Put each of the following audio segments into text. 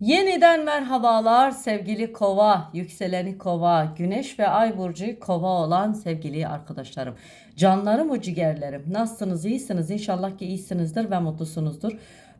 Yeniden merhabalar sevgili kova, yükseleni kova, güneş ve ay burcu kova olan sevgili arkadaşlarım. Canlarım o ciğerlerim. Nasılsınız? İyisiniz? İnşallah ki iyisinizdir ve mutlusunuzdur.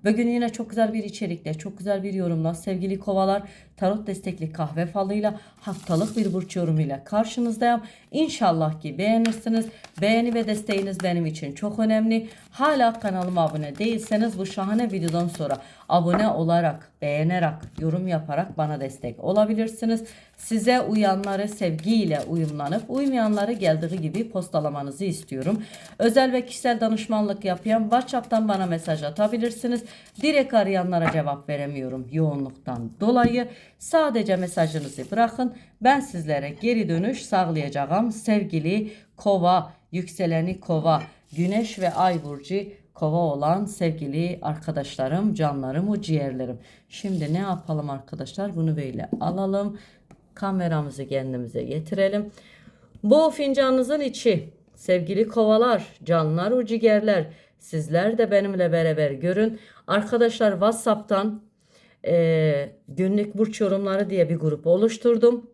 Bugün yine çok güzel bir içerikle, çok güzel bir yorumla sevgili kovalar tarot destekli kahve falıyla haftalık bir burç yorumuyla karşınızdayım. İnşallah ki beğenirsiniz. Beğeni ve desteğiniz benim için çok önemli. Hala kanalıma abone değilseniz bu şahane videodan sonra abone olarak, beğenerek, yorum yaparak bana destek olabilirsiniz. Size uyanları sevgiyle uyumlanıp uymayanları geldiği gibi postalamanızı istiyorum. Özel ve kişisel danışmanlık yapıyorum. WhatsApp'tan bana mesaj atabilirsiniz. Direkt arayanlara cevap veremiyorum yoğunluktan dolayı. Sadece mesajınızı bırakın. Ben sizlere geri dönüş sağlayacağım. Sevgili kova, yükseleni kova, güneş ve ay burcu kova olan sevgili arkadaşlarım, canlarım, o ciğerlerim. Şimdi ne yapalım arkadaşlar? Bunu böyle alalım. Kameramızı kendimize getirelim. Bu fincanınızın içi sevgili kovalar, canlar, o ciğerler. Sizler de benimle beraber görün. Arkadaşlar WhatsApp'tan e, günlük burç yorumları diye bir grup oluşturdum.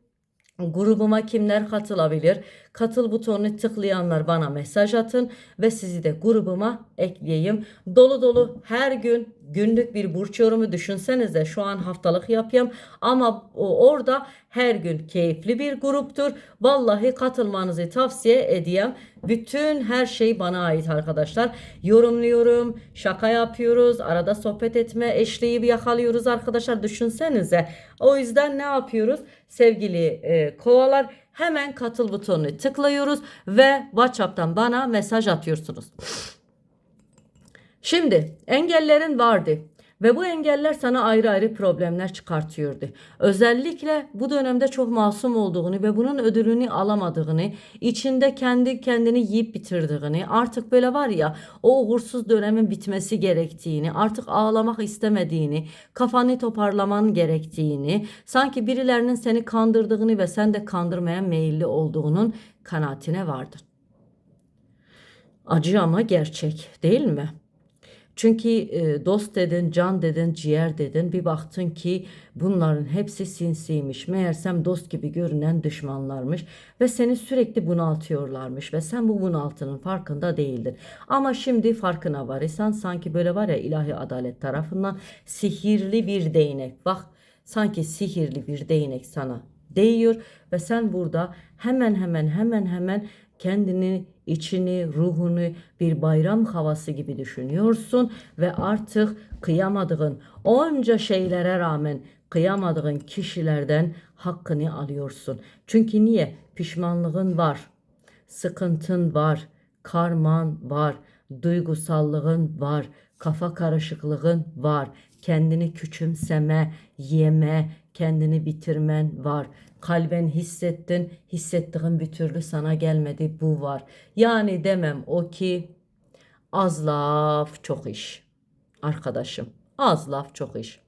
Grubuma kimler katılabilir? Katıl butonunu tıklayanlar bana mesaj atın ve sizi de grubuma ekleyeyim. Dolu dolu her gün günlük bir burç yorumu düşünsenize şu an haftalık yapıyorum ama orada her gün keyifli bir gruptur. Vallahi katılmanızı tavsiye edeyim. Bütün her şey bana ait arkadaşlar. Yorumluyorum, şaka yapıyoruz, arada sohbet etme eşliği yakalıyoruz arkadaşlar düşünsenize. O yüzden ne yapıyoruz? Sevgili e, kovalar hemen katıl butonunu tıklıyoruz ve WhatsApp'tan bana mesaj atıyorsunuz. Şimdi engellerin vardı ve bu engeller sana ayrı ayrı problemler çıkartıyordu. Özellikle bu dönemde çok masum olduğunu ve bunun ödülünü alamadığını, içinde kendi kendini yiyip bitirdiğini, artık böyle var ya o uğursuz dönemin bitmesi gerektiğini, artık ağlamak istemediğini, kafanı toparlaman gerektiğini, sanki birilerinin seni kandırdığını ve sen de kandırmaya meyilli olduğunun kanaatine vardın. Acı ama gerçek değil mi? Çünkü e, dost dedin, can dedin, ciğer dedin. Bir baktın ki bunların hepsi sinsiymiş. Meğersem dost gibi görünen düşmanlarmış ve seni sürekli bunaltıyorlarmış ve sen bu bunaltının farkında değildin. Ama şimdi farkına varırsan sanki böyle var ya ilahi adalet tarafından sihirli bir değnek. Bak sanki sihirli bir değnek sana değiyor ve sen burada hemen hemen hemen hemen kendini, içini, ruhunu bir bayram havası gibi düşünüyorsun ve artık kıyamadığın onca şeylere rağmen kıyamadığın kişilerden hakkını alıyorsun. Çünkü niye? Pişmanlığın var, sıkıntın var, karman var, duygusallığın var, kafa karışıklığın var, kendini küçümseme, yeme, kendini bitirmen var. Kalben hissettin, hissettiğin bir türlü sana gelmedi bu var. Yani demem o ki az laf çok iş. Arkadaşım az laf çok iş.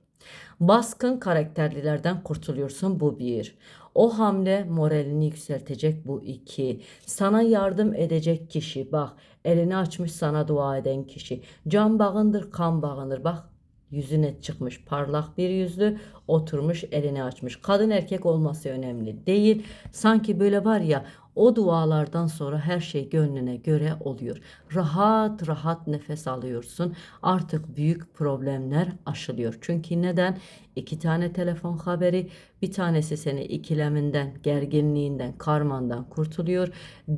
Baskın karakterlilerden kurtuluyorsun bu bir. O hamle moralini yükseltecek bu iki. Sana yardım edecek kişi bak elini açmış sana dua eden kişi. Can bağındır kan bağındır bak yüzüne çıkmış parlak bir yüzlü oturmuş elini açmış. Kadın erkek olması önemli değil. Sanki böyle var ya o dualardan sonra her şey gönlüne göre oluyor. Rahat rahat nefes alıyorsun. Artık büyük problemler aşılıyor. Çünkü neden? İki tane telefon haberi, bir tanesi seni ikileminden, gerginliğinden, karmandan kurtuluyor.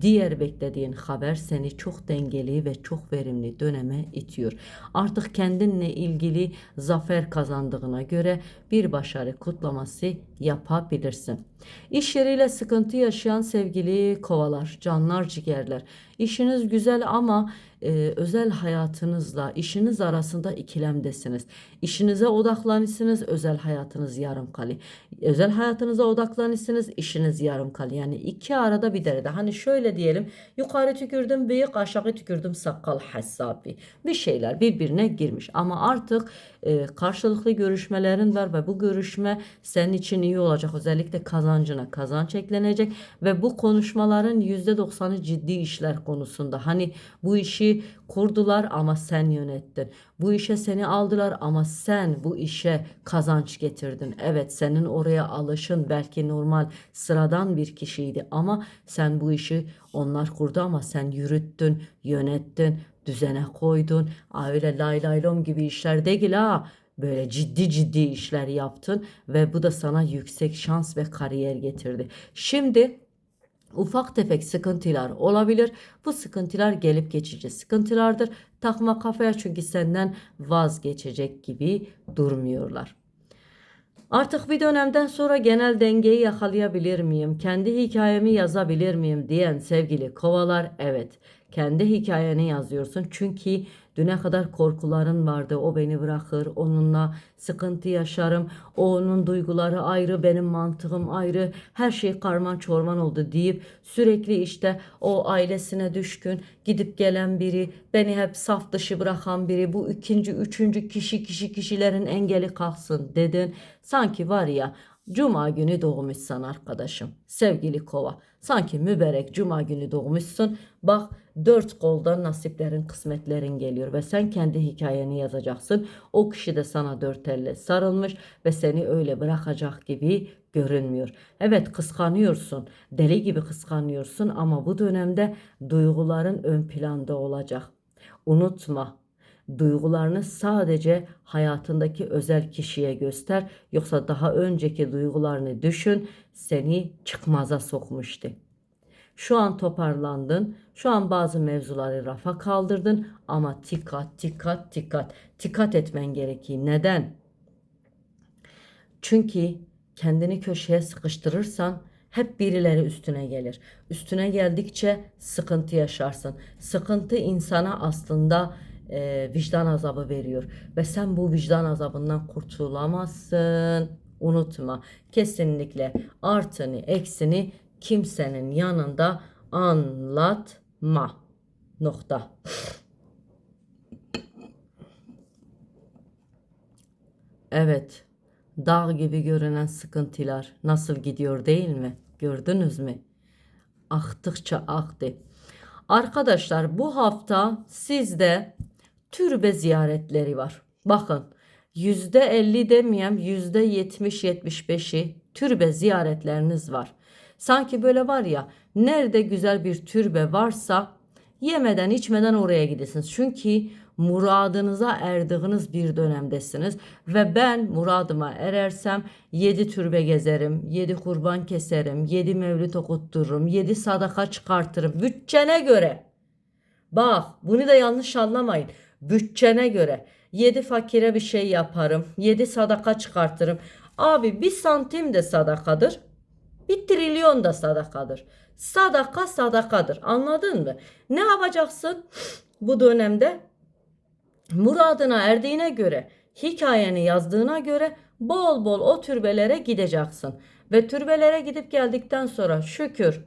Diğer beklediğin haber seni çok dengeli ve çok verimli döneme itiyor. Artık kendinle ilgili zafer kazandığına göre bir başarı kutlaması yapabilirsin. İş yeriyle sıkıntı yaşayan sevgili kovalar, canlar, ciğerler. İşiniz güzel ama e, özel hayatınızla işiniz arasında ikilemdesiniz. İşinize odaklanırsınız, özel hayatınız yarım kalı. Özel hayatınıza odaklanırsınız, işiniz yarım kalı. Yani iki arada bir derede. Hani şöyle diyelim, yukarı tükürdüm büyük, aşağı tükürdüm sakal hesabı. Bir şeyler birbirine girmiş. Ama artık e, karşılıklı görüşmelerin var ve bu görüşme senin için iyi olacak. Özellikle kazancına kazanç eklenecek ve bu konuşmaların %90'ı ciddi işler konusunda. Hani bu işi işi kurdular ama sen yönettin. Bu işe seni aldılar ama sen bu işe kazanç getirdin. Evet senin oraya alışın belki normal sıradan bir kişiydi ama sen bu işi onlar kurdu ama sen yürüttün, yönettin, düzene koydun. Öyle lay lay lom gibi işler değil ha. Böyle ciddi ciddi işler yaptın ve bu da sana yüksek şans ve kariyer getirdi. Şimdi ufak tefek sıkıntılar olabilir. Bu sıkıntılar gelip geçici sıkıntılardır. Takma kafaya çünkü senden vazgeçecek gibi durmuyorlar. Artık bir dönemden sonra genel dengeyi yakalayabilir miyim? Kendi hikayemi yazabilir miyim diyen sevgili kovalar evet. Kendi hikayeni yazıyorsun çünkü düne kadar korkuların vardı. O beni bırakır, onunla sıkıntı yaşarım. O onun duyguları ayrı, benim mantığım ayrı. Her şey karman çorman oldu deyip sürekli işte o ailesine düşkün, gidip gelen biri, beni hep saf dışı bırakan biri, bu ikinci, üçüncü kişi kişi kişilerin engeli kalksın dedin. Sanki var ya Cuma günü doğmuşsun arkadaşım. Sevgili kova. Sanki mübarek cuma günü doğmuşsun. Bak dört koldan nasiplerin, kısmetlerin geliyor ve sen kendi hikayeni yazacaksın. O kişi de sana dört elle sarılmış ve seni öyle bırakacak gibi görünmüyor. Evet kıskanıyorsun. Deli gibi kıskanıyorsun ama bu dönemde duyguların ön planda olacak. Unutma duygularını sadece hayatındaki özel kişiye göster yoksa daha önceki duygularını düşün seni çıkmaza sokmuştu. Şu an toparlandın. Şu an bazı mevzuları rafa kaldırdın ama dikkat dikkat dikkat dikkat etmen gerekiyor. Neden? Çünkü kendini köşeye sıkıştırırsan hep birileri üstüne gelir. Üstüne geldikçe sıkıntı yaşarsın. Sıkıntı insana aslında e, vicdan azabı veriyor ve sen bu vicdan azabından kurtulamazsın. Unutma kesinlikle artını eksini kimsenin yanında anlatma. Nokta. Evet. Dağ gibi görünen sıkıntılar nasıl gidiyor değil mi? Gördünüz mü? Aktıkça aktı. Arkadaşlar bu hafta sizde türbe ziyaretleri var. Bakın yüzde elli demeyeyim yüzde yetmiş yetmiş beşi türbe ziyaretleriniz var. Sanki böyle var ya nerede güzel bir türbe varsa yemeden içmeden oraya gidesiniz. Çünkü muradınıza erdiğiniz bir dönemdesiniz ve ben muradıma erersem yedi türbe gezerim, yedi kurban keserim, yedi mevlüt okuttururum, yedi sadaka çıkartırım bütçene göre. Bak bunu da yanlış anlamayın. Bütçene göre yedi fakire bir şey yaparım, yedi sadaka çıkartırım. Abi bir santim de sadakadır. Bir trilyon da sadakadır. Sadaka sadakadır. Anladın mı? Ne yapacaksın bu dönemde? Muradına erdiğine göre, hikayeni yazdığına göre bol bol o türbelere gideceksin. Ve türbelere gidip geldikten sonra şükür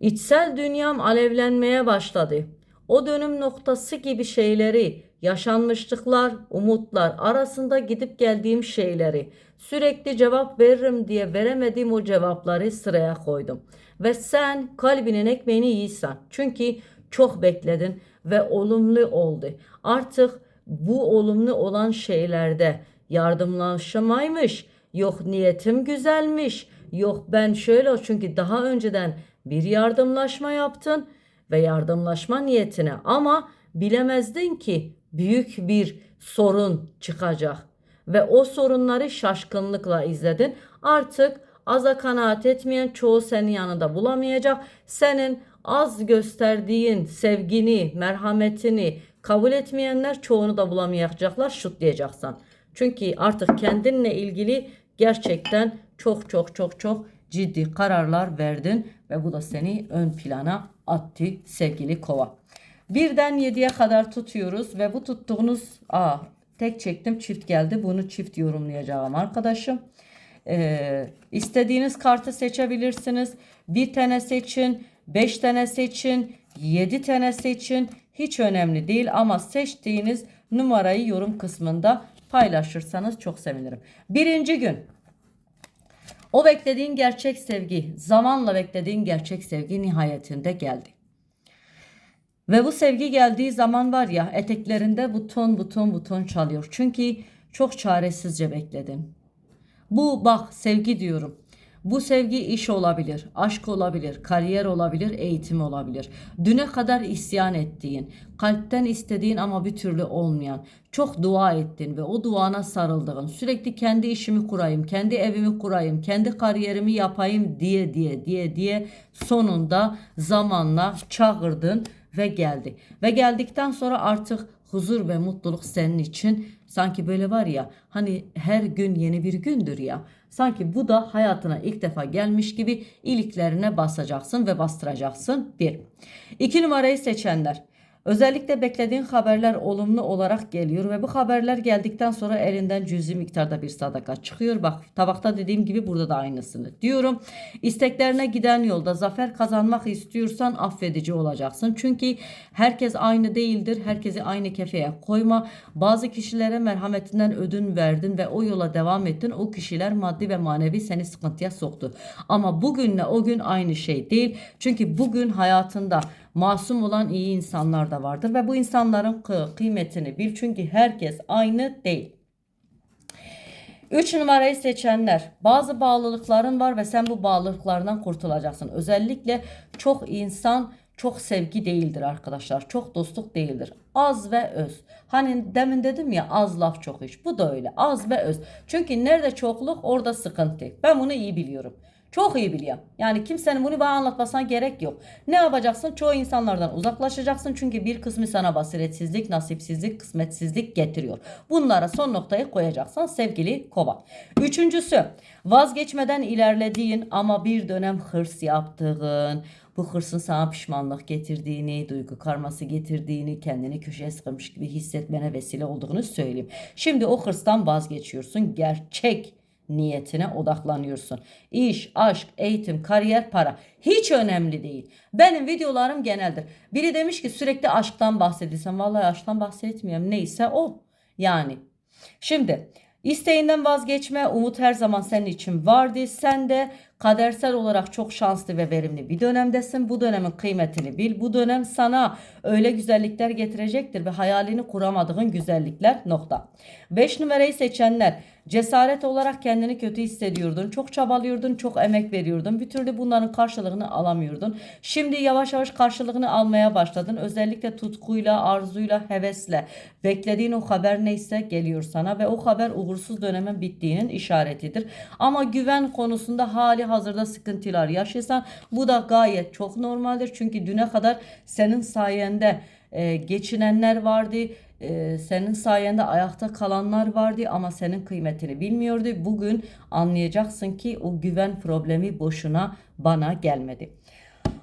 içsel dünyam alevlenmeye başladı. O dönüm noktası gibi şeyleri, yaşanmışlıklar, umutlar arasında gidip geldiğim şeyleri sürekli cevap veririm diye veremediğim o cevapları sıraya koydum. Ve sen kalbinin ekmeğini yiysen. Çünkü çok bekledin ve olumlu oldu. Artık bu olumlu olan şeylerde yardımlaşmaymış, yok niyetim güzelmiş, yok ben şöyle çünkü daha önceden bir yardımlaşma yaptın ve yardımlaşma niyetine ama bilemezdin ki büyük bir sorun çıkacak ve o sorunları şaşkınlıkla izledin. Artık aza kanaat etmeyen çoğu senin yanında bulamayacak. Senin az gösterdiğin sevgini, merhametini kabul etmeyenler çoğunu da bulamayacaklar şutlayacaksan. Çünkü artık kendinle ilgili gerçekten çok çok çok çok ciddi kararlar verdin ve bu da seni ön plana attı sevgili kova. Birden 7'ye kadar tutuyoruz ve bu tuttuğunuz aa tek çektim çift geldi. Bunu çift yorumlayacağım arkadaşım. Ee, istediğiniz kartı seçebilirsiniz. Bir tane seçin, beş tane seçin, yedi tane seçin. Hiç önemli değil ama seçtiğiniz numarayı yorum kısmında paylaşırsanız çok sevinirim. Birinci gün o beklediğin gerçek sevgi, zamanla beklediğin gerçek sevgi nihayetinde geldi. Ve bu sevgi geldiği zaman var ya eteklerinde buton buton buton çalıyor. Çünkü çok çaresizce bekledin. Bu bak sevgi diyorum. Bu sevgi iş olabilir, aşk olabilir, kariyer olabilir, eğitim olabilir. Düne kadar isyan ettiğin, kalpten istediğin ama bir türlü olmayan, çok dua ettin ve o duana sarıldığın, sürekli kendi işimi kurayım, kendi evimi kurayım, kendi kariyerimi yapayım diye diye diye diye sonunda zamanla çağırdın ve geldi. Ve geldikten sonra artık huzur ve mutluluk senin için sanki böyle var ya hani her gün yeni bir gündür ya. Sanki bu da hayatına ilk defa gelmiş gibi iliklerine basacaksın ve bastıracaksın. Bir. İki numarayı seçenler. Özellikle beklediğin haberler olumlu olarak geliyor ve bu haberler geldikten sonra elinden cüzi miktarda bir sadaka çıkıyor. Bak tabakta dediğim gibi burada da aynısını diyorum. İsteklerine giden yolda zafer kazanmak istiyorsan affedici olacaksın. Çünkü herkes aynı değildir. Herkesi aynı kefeye koyma. Bazı kişilere merhametinden ödün verdin ve o yola devam ettin. O kişiler maddi ve manevi seni sıkıntıya soktu. Ama bugünle o gün aynı şey değil. Çünkü bugün hayatında masum olan iyi insanlar da vardır ve bu insanların kı- kıymetini bil çünkü herkes aynı değil. 3 numarayı seçenler. Bazı bağlılıkların var ve sen bu bağlılıklardan kurtulacaksın. Özellikle çok insan çok sevgi değildir arkadaşlar. Çok dostluk değildir. Az ve öz. Hani demin dedim ya az laf çok iş. Bu da öyle. Az ve öz. Çünkü nerede çokluk orada sıkıntı. Ben bunu iyi biliyorum. Çok iyi biliyorum. Yani kimsenin bunu bana anlatmasına gerek yok. Ne yapacaksın? Çoğu insanlardan uzaklaşacaksın. Çünkü bir kısmı sana basiretsizlik, nasipsizlik, kısmetsizlik getiriyor. Bunlara son noktayı koyacaksın sevgili kova. Üçüncüsü vazgeçmeden ilerlediğin ama bir dönem hırs yaptığın, bu hırsın sana pişmanlık getirdiğini, duygu karması getirdiğini, kendini köşeye sıkılmış gibi hissetmene vesile olduğunu söyleyeyim. Şimdi o hırstan vazgeçiyorsun. Gerçek niyetine odaklanıyorsun. İş, aşk, eğitim, kariyer, para hiç önemli değil. Benim videolarım geneldir. Biri demiş ki sürekli aşktan bahsedilsem. Vallahi aşktan bahsetmiyorum. Neyse o. Yani. Şimdi isteğinden vazgeçme. Umut her zaman senin için vardı. Sen de kadersel olarak çok şanslı ve verimli bir dönemdesin. Bu dönemin kıymetini bil. Bu dönem sana öyle güzellikler getirecektir ve hayalini kuramadığın güzellikler nokta. 5 numarayı seçenler cesaret olarak kendini kötü hissediyordun. Çok çabalıyordun, çok emek veriyordun. Bir türlü bunların karşılığını alamıyordun. Şimdi yavaş yavaş karşılığını almaya başladın. Özellikle tutkuyla, arzuyla, hevesle. Beklediğin o haber neyse geliyor sana ve o haber uğursuz dönemin bittiğinin işaretidir. Ama güven konusunda hali hazırda sıkıntılar yaşıyorsan bu da gayet çok normaldir. Çünkü düne kadar senin sayende e, geçinenler vardı. E, senin sayende ayakta kalanlar vardı ama senin kıymetini bilmiyordu. Bugün anlayacaksın ki o güven problemi boşuna bana gelmedi.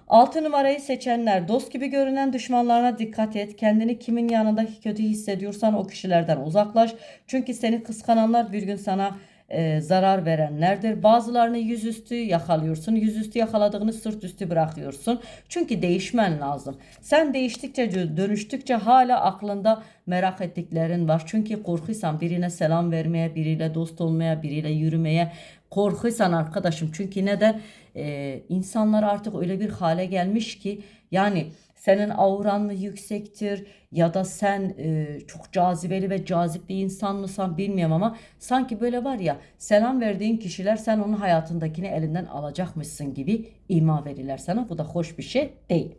6 numarayı seçenler dost gibi görünen düşmanlarına dikkat et. Kendini kimin yanında kötü hissediyorsan o kişilerden uzaklaş. Çünkü seni kıskananlar bir gün sana e, zarar verenlerdir. Bazılarını yüzüstü yakalıyorsun. Yüzüstü yakaladığını sırt üstü bırakıyorsun. Çünkü değişmen lazım. Sen değiştikçe dönüştükçe hala aklında merak ettiklerin var. Çünkü korkuysan birine selam vermeye, biriyle dost olmaya, biriyle yürümeye korkuysan arkadaşım. Çünkü neden? Ee, insanlar artık öyle bir hale gelmiş ki yani senin auran mı yüksektir ya da sen e, çok cazibeli ve cazip bir insan mısın bilmiyorum ama sanki böyle var ya selam verdiğin kişiler sen onun hayatındakini elinden alacakmışsın gibi ima verirler sana. Bu da hoş bir şey değil.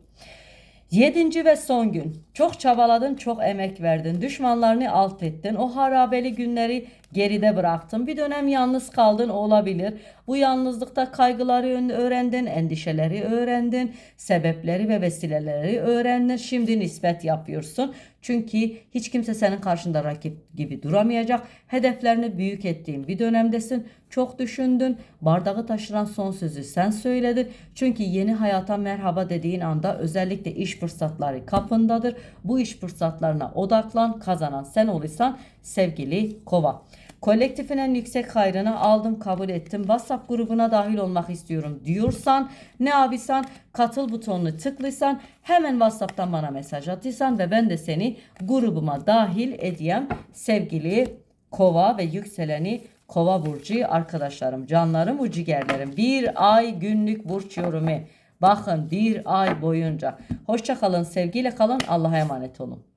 Yedinci ve son gün. Çok çabaladın, çok emek verdin. Düşmanlarını alt ettin. O harabeli günleri geride bıraktın. Bir dönem yalnız kaldın olabilir. Bu yalnızlıkta kaygıları öğrendin, endişeleri öğrendin, sebepleri ve vesileleri öğrendin. Şimdi nispet yapıyorsun. Çünkü hiç kimse senin karşında rakip gibi duramayacak. Hedeflerini büyük ettiğin bir dönemdesin. Çok düşündün. Bardağı taşıran son sözü sen söyledin. Çünkü yeni hayata merhaba dediğin anda özellikle iş fırsatları kapındadır. Bu iş fırsatlarına odaklan. Kazanan sen olursan sevgili kova. Kolektifin en yüksek hayrını aldım kabul ettim. WhatsApp grubuna dahil olmak istiyorum diyorsan ne yapıyorsan katıl butonunu tıklıysan hemen WhatsApp'tan bana mesaj atırsan ve ben de seni grubuma dahil edeyim sevgili kova ve yükseleni kova burcu arkadaşlarım canlarım ucigerlerim bir ay günlük burç yorumu Bakın bir ay boyunca. Hoşça kalın, sevgiyle kalın. Allah'a emanet olun.